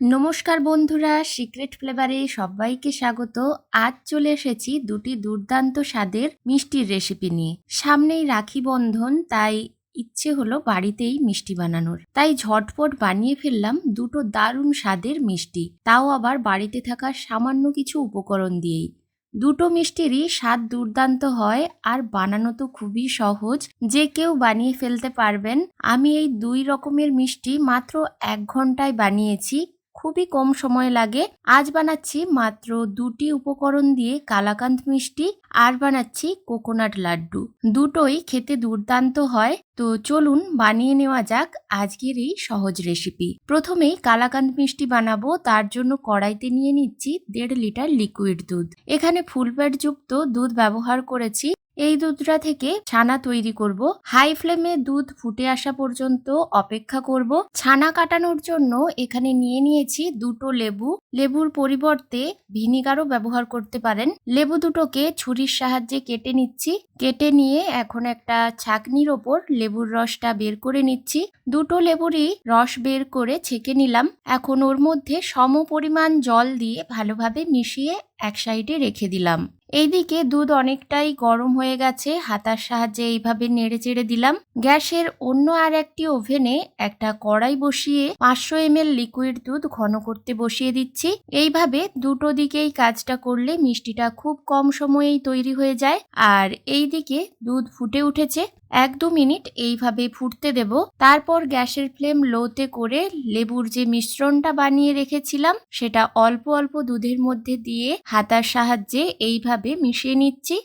নমস্কার বন্ধুরা সিক্রেট ফ্লেভারে সবাইকে স্বাগত। আজ চলে এসেছি দুটি দুর্দান্ত স্বাদের মিষ্টির রেসিপি নিয়ে। সামনেই রাখি বন্ধন, তাই ইচ্ছে হলো বাড়িতেই মিষ্টি বানানোর। তাই ঝটপট বানিয়ে ফেললাম দুটো দারুণ স্বাদের মিষ্টি। তাও আবার বাড়িতে থাকা সামান্য কিছু উপকরণ দিয়েই। দুটো মিষ্টিরই স্বাদ দুর্দান্ত হয় আর বানানো তো খুবই সহজ। যে কেউ বানিয়ে ফেলতে পারবেন। আমি এই দুই রকমের মিষ্টি মাত্র এক ঘন্টায় বানিয়েছি। খুবই কম সময় লাগে। আজ বানাচ্ছি মাত্র দুটি উপকরণ দিয়ে কালাকান্ত মিষ্টি, আর বানাচ্ছি কোকোনাট লাড্ডু। দুটোই খেতে দুর্দান্ত হয়। তো চলুন বানিয়ে নেওয়া যাক আজকের এই সহজ রেসিপি প্রথমেই কালাকান্ত মিষ্টি বানাবো। তার জন্য কড়াইতে নিয়ে নিচ্ছি দেড় লিটার লিকুইড দুধ। এখানে ফুল যুক্ত দুধ ব্যবহার করেছি। এই দুধটা থেকে ছানা তৈরি করব। হাই ফ্লেমে দুধ ফুটে আসা পর্যন্ত অপেক্ষা করব। ছানা কাটানোর জন্য এখানে নিয়ে নিয়েছি দুটো লেবু। লেবুর পরিবর্তে ভিনিগারও ব্যবহার করতে পারেন। লেবু দুটোকে ছুরির সাহায্যে কেটে নিচ্ছি। কেটে নিয়ে এখন একটা ছাকনির ওপর লেবুর রসটা বের করে নিচ্ছি। দুটো লেবুরই রস বের করে ছেঁকে নিলাম। এখন ওর মধ্যে সম পরিমাণ জল দিয়ে ভালোভাবে মিশিয়ে এক সাইডে রেখে দিলাম। এইদিকে দুধ অনেকটাই গরম হয়ে গেছে, হাতার সাহায্যে এইভাবে নেড়ে চেড়ে দিলাম। গ্যাসের অন্য আর একটি ওভেনে একটা কড়াই বসিয়ে পাঁচশো এম লিকুইড দুধ ঘন করতে বসিয়ে দিচ্ছি। এইভাবে দুটো দিকেই কাজটা করলে মিষ্টিটা খুব কম সময়েই তৈরি হয়ে যায়। আর এই দিকে দুধ ফুটে উঠেছে। এক দু মিনিট এইভাবে ফুটতে দেব। তারপর গ্যাসের ফ্লেম লোতে করে লেবুর যে মিশ্রণটা বানিয়ে রেখেছিলাম, সেটা অল্প অল্প দুধের মধ্যে দিয়ে হাতার সাহায্যে এইভাবে মিশিয়ে নিচ্ছি।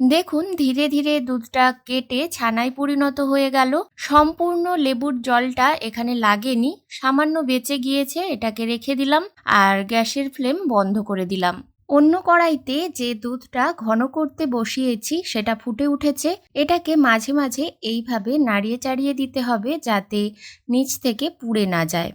দেখুন, ধীরে ধীরে দুধটা কেটে ছানায় পরিণত হয়ে গেল। সম্পূর্ণ লেবুর জলটা এখানে লাগেনি। সামান্য বেঁচে গিয়েছে, এটাকে রেখে দিলাম আর গ্যাসের ফ্লেম বন্ধ করে দিলাম। অন্য কড়াইতে যে দুধটা ঘন করতে বসিয়েছি, সেটা ফুটে উঠেছে। এটাকে মাঝে মাঝে এইভাবে নাড়িয়ে চাড়িয়ে দিতে হবে যাতে নিচ থেকে পুড়ে না যায়।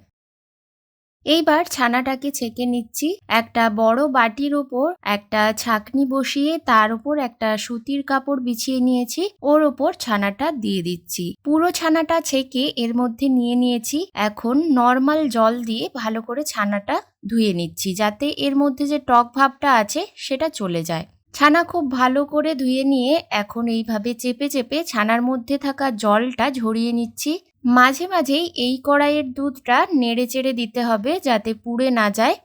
এইবার ছানাটাকে ছেঁকে নিচ্ছি। একটা বড় বাটির ওপর একটা ছাকনি বসিয়ে তার উপর একটা সুতির কাপড় বিছিয়ে নিয়েছি। ওর ওপর ছানাটা দিয়ে দিচ্ছি। পুরো ছানাটা ছেঁকে এর মধ্যে নিয়ে নিয়েছি। এখন নর্মাল জল দিয়ে ভালো করে ছানাটা ধুয়ে নিচ্ছি যাতে এর মধ্যে যে টক ভাবটা আছে সেটা চলে যায়। ছানা খুব ভালো করে ধুয়ে নিয়ে এখন এইভাবে চেপে চেপে ছানার মধ্যে থাকা জলটা ঝরিয়ে নিচ্ছি। মাঝে মাঝেই এই কড়াইয়ের দুধটা নেড়ে চেড়ে দিতে হবে যাতে পুড়ে না যায়।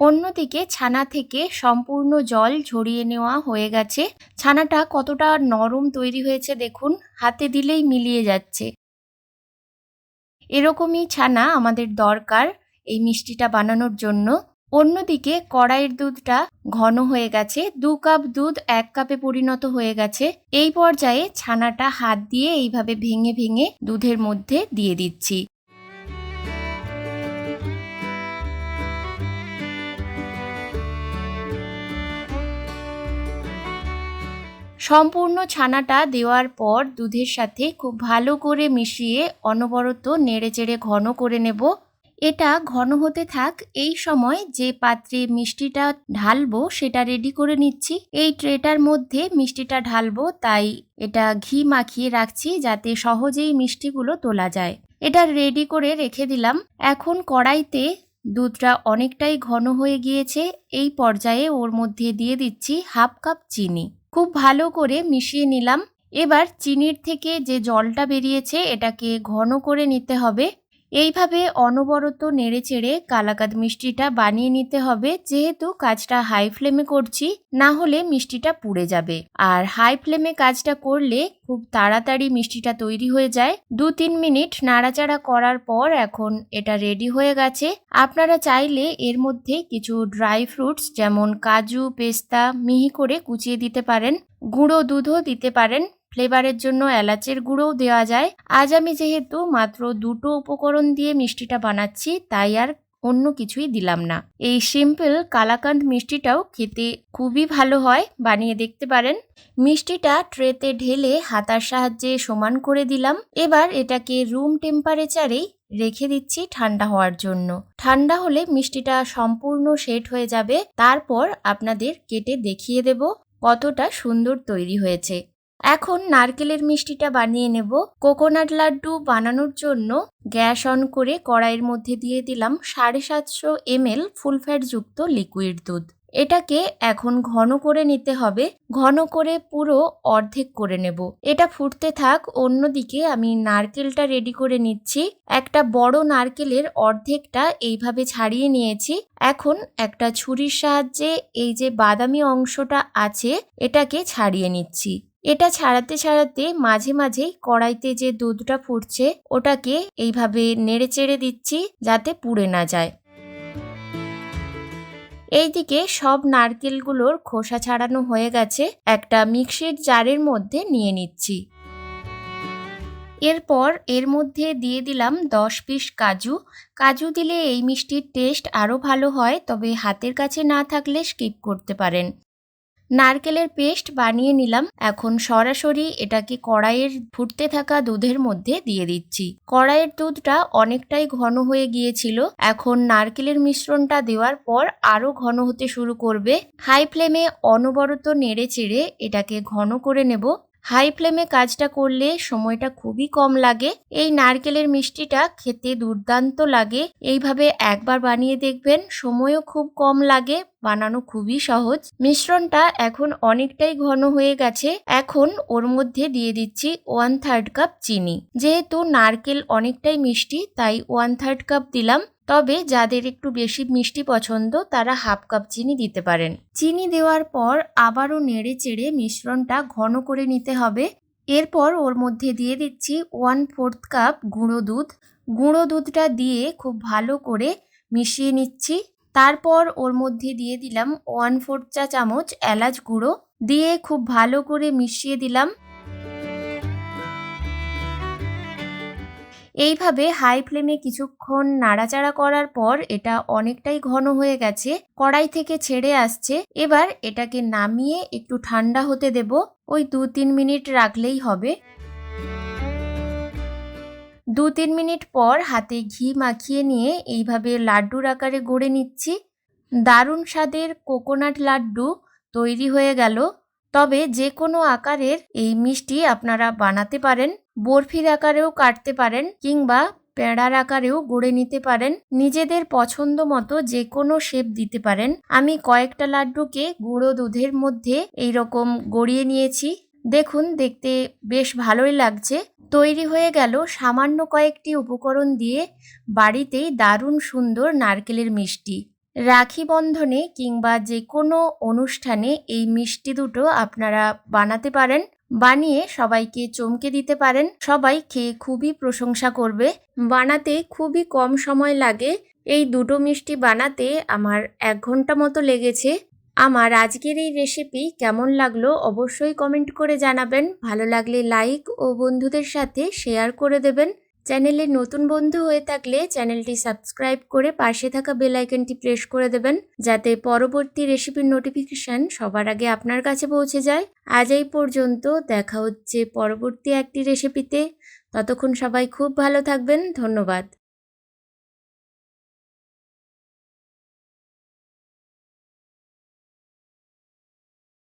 অন্যদিকে ছানা থেকে সম্পূর্ণ জল ঝরিয়ে নেওয়া হয়ে গেছে। ছানাটা কতটা নরম তৈরি হয়েছে দেখুন, হাতে দিলেই মিলিয়ে যাচ্ছে। এরকমই ছানা আমাদের দরকার এই মিষ্টিটা বানানোর জন্য। অন্যদিকে কড়াইয়ের দুধটা ঘন হয়ে গেছে, দু কাপ দুধ এক কাপে পরিণত হয়ে গেছে। এই পর্যায়ে ছানাটা হাত দিয়ে এইভাবে ভেঙে ভেঙে দুধের মধ্যে দিয়ে দিচ্ছি। সম্পূর্ণ ছানাটা দেওয়ার পর দুধের সাথে খুব ভালো করে মিশিয়ে অনবরত নেড়ে চেড়ে ঘন করে নেব। এটা ঘন হতে থাক, এই সময় যে পাত্রে মিষ্টিটা ঢালবো সেটা রেডি করে নিচ্ছি। এই ট্রেটার মধ্যে মিষ্টিটা ঢালবো, তাই এটা ঘি মাখিয়ে রাখছি যাতে সহজেই মিষ্টিগুলো তোলা যায়। এটা রেডি করে রেখে দিলাম। এখন কড়াইতে দুধটা অনেকটাই ঘন হয়ে গিয়েছে। এই পর্যায়ে ওর মধ্যে দিয়ে দিচ্ছি হাফ কাপ চিনি। খুব ভালো করে মিশিয়ে নিলাম। এবার চিনির থেকে যে জলটা বেরিয়েছে, এটাকে ঘন করে নিতে হবে। এইভাবে অনবরত নেড়েচেড়ে কালাকাদ মিষ্টিটা বানিয়ে নিতে হবে। যেহেতু কাজটা হাই ফ্লেমে করছি, না হলে মিষ্টিটা পুড়ে যাবে। আর হাই ফ্লেমে কাজটা করলে খুব তাড়াতাড়ি মিষ্টিটা তৈরি হয়ে যায়। দু তিন মিনিট নাড়াচাড়া করার পর এখন এটা রেডি হয়ে গেছে। আপনারা চাইলে এর মধ্যে কিছু ড্রাই ফ্রুটস যেমন কাজু, পেস্তা, মিহি করে কুচিয়ে দিতে পারেন। গুঁড়ো দুধও দিতে পারেন। ফ্লেভারের জন্য এলাচের গুঁড়োও দেওয়া যায়। আজ আমি যেহেতু মাত্র দুটো উপকরণ দিয়ে মিষ্টিটা বানাচ্ছি, তাই আর অন্য কিছুই দিলাম না। এই সিম্পল কালাকান্দ মিষ্টিটাও খেতে খুবই ভালো হয়, বানিয়ে দেখতে পারেন। মিষ্টিটা ট্রেতে ঢেলে হাতার সাহায্যে সমান করে দিলাম। এবার এটাকে রুম টেম্পারেচারেই রেখে দিচ্ছি ঠান্ডা হওয়ার জন্য। ঠান্ডা হলে মিষ্টিটা সম্পূর্ণ সেট হয়ে যাবে। তারপর আপনাদের কেটে দেখিয়ে দেব কতটা সুন্দর তৈরি হয়েছে। এখন নারকেলের মিষ্টিটা বানিয়ে নেব। কোকোনাট লাড্ডু বানানোর জন্য গ্যাস অন করে কড়াইয়ের মধ্যে দিয়ে দিলাম সাড়ে সাতশো এমএল ফুল ফ্যাট যুক্ত লিকুইড দুধ। এটাকে এখন ঘন করে নিতে হবে। ঘন করে পুরো অর্ধেক করে নেব। এটা ফুটতে থাক, অন্যদিকে আমি নারকেলটা রেডি করে নিচ্ছি। একটা বড় নারকেলের অর্ধেকটা এইভাবে ছাড়িয়ে নিয়েছি। এখন একটা ছুরির সাহায্যে এই যে বাদামি অংশটা আছে, এটাকে ছাড়িয়ে নিচ্ছি। এটা ছাড়াতে ছাড়াতে মাঝে মাঝেই কড়াইতে যে দুধটা ফুটছে, ওটাকে এইভাবে নেড়ে চেড়ে দিচ্ছি যাতে পুড়ে না যায়। এইদিকে সব নারকেলগুলোর খোসা ছাড়ানো হয়ে গেছে, একটা মিক্সির জারের মধ্যে নিয়ে নিচ্ছি। এরপর এর মধ্যে দিয়ে দিলাম দশ পিস কাজু। কাজু দিলে এই মিষ্টির টেস্ট আরও ভালো হয়, তবে হাতের কাছে না থাকলে স্কিপ করতে পারেন। নারকেলের পেস্ট বানিয়ে নিলাম। এখন সরাসরি এটাকে কড়াইয়ের ফুটতে থাকা দুধের মধ্যে দিয়ে দিচ্ছি। কড়াইয়ের দুধটা অনেকটাই ঘন হয়ে গিয়েছিল। এখন নারকেলের মিশ্রণটা দেওয়ার পর আরও ঘন হতে শুরু করবে। হাই ফ্লেমে অনবরত নেড়ে চেড়ে এটাকে ঘন করে নেব। হাই ফ্লেমে কাজটা করলে সময়টা খুবই কম লাগে। এই নারকেলের মিষ্টিটা খেতে দুর্দান্ত লাগে। এইভাবে একবার বানিয়ে দেখবেন, সময়ও খুব কম লাগে, বানানো খুবই সহজ। মিশ্রণটা এখন অনেকটাই ঘন হয়ে গেছে। এখন ওর মধ্যে দিয়ে দিচ্ছি ওয়ান থার্ড কাপ চিনি। যেহেতু নারকেল অনেকটাই মিষ্টি, তাই ওয়ান থার্ড কাপ দিলাম। তবে যাদের একটু বেশি মিষ্টি পছন্দ, তারা হাফ কাপ চিনি দিতে পারেন। চিনি দেওয়ার পর আবারও নেড়ে চেড়ে মিশ্রণটা ঘন করে নিতে হবে। এরপর ওর মধ্যে দিয়ে দিচ্ছি ওয়ান ফোর্থ কাপ গুঁড়ো দুধ। গুঁড়ো দুধটা দিয়ে খুব ভালো করে মিশিয়ে নিচ্ছি। তারপর ওর মধ্যে দিয়ে দিলাম ওয়ান ফোর্থ চা চামচ এলাচ গুঁড়ো। দিয়ে খুব ভালো করে মিশিয়ে দিলাম। এইভাবে হাই ফ্লেমে কিছুক্ষণ নাড়াচাড়া করার পর এটা অনেকটাই ঘন হয়ে গেছে, কড়াই থেকে ছেড়ে আসছে। এবার এটাকে নামিয়ে একটু ঠান্ডা হতে দেব, ওই দু তিন মিনিট রাখলেই হবে। দু তিন মিনিট পর হাতে ঘি মাখিয়ে নিয়ে এইভাবে লাড্ডুর আকারে গড়ে নিচ্ছি। দারুণ স্বাদের কোকোনাট লাড্ডু তৈরি হয়ে গেল। তবে যে কোনো আকারের এই মিষ্টি আপনারা বানাতে পারেন, বরফির আকারেও কাটতে পারেন কিংবা পেঁড়ার আকারেও গড়ে নিতে পারেন। নিজেদের পছন্দ মতো যে কোনো শেপ দিতে পারেন। আমি কয়েকটা লাড্ডুকে গুঁড়ো দুধের মধ্যে এই রকম গড়িয়ে নিয়েছি। দেখুন, দেখতে বেশ ভালোই লাগছে। তৈরি হয়ে গেল সামান্য কয়েকটি উপকরণ দিয়ে বাড়িতেই দারুণ সুন্দর নারকেলের মিষ্টি। রাখি বন্ধনে কিংবা যে কোনো অনুষ্ঠানে এই মিষ্টি দুটো আপনারা বানাতে পারেন, বানিয়ে সবাইকে চমকে দিতে পারেন। সবাই খেয়ে খুবই প্রশংসা করবে। বানাতে খুবই কম সময় লাগে। এই দুটো মিষ্টি বানাতে আমার এক ঘণ্টা মতো লেগেছে। আমার আজকের এই রেসিপি কেমন লাগল অবশ্যই কমেন্ট করে জানাবেন। ভালো লাগলে লাইক ও বন্ধুদের সাথে শেয়ার করে দেবেন। চ্যানেলে নতুন বন্ধু হয়ে থাকলে চ্যানেলটি সাবস্ক্রাইব করে পাশে থাকা বেল আইকনটি প্রেস করে দেবেন, যাতে পরবর্তী রেসিপির নোটিফিকেশন সবার আগে আপনার কাছে পৌঁছে যায়। আজ এই পর্যন্ত দেখা হচ্ছে পরবর্তী একটি রেসিপিতে। ততক্ষণ সবাই খুব ভালো থাকবেন। ধন্যবাদ।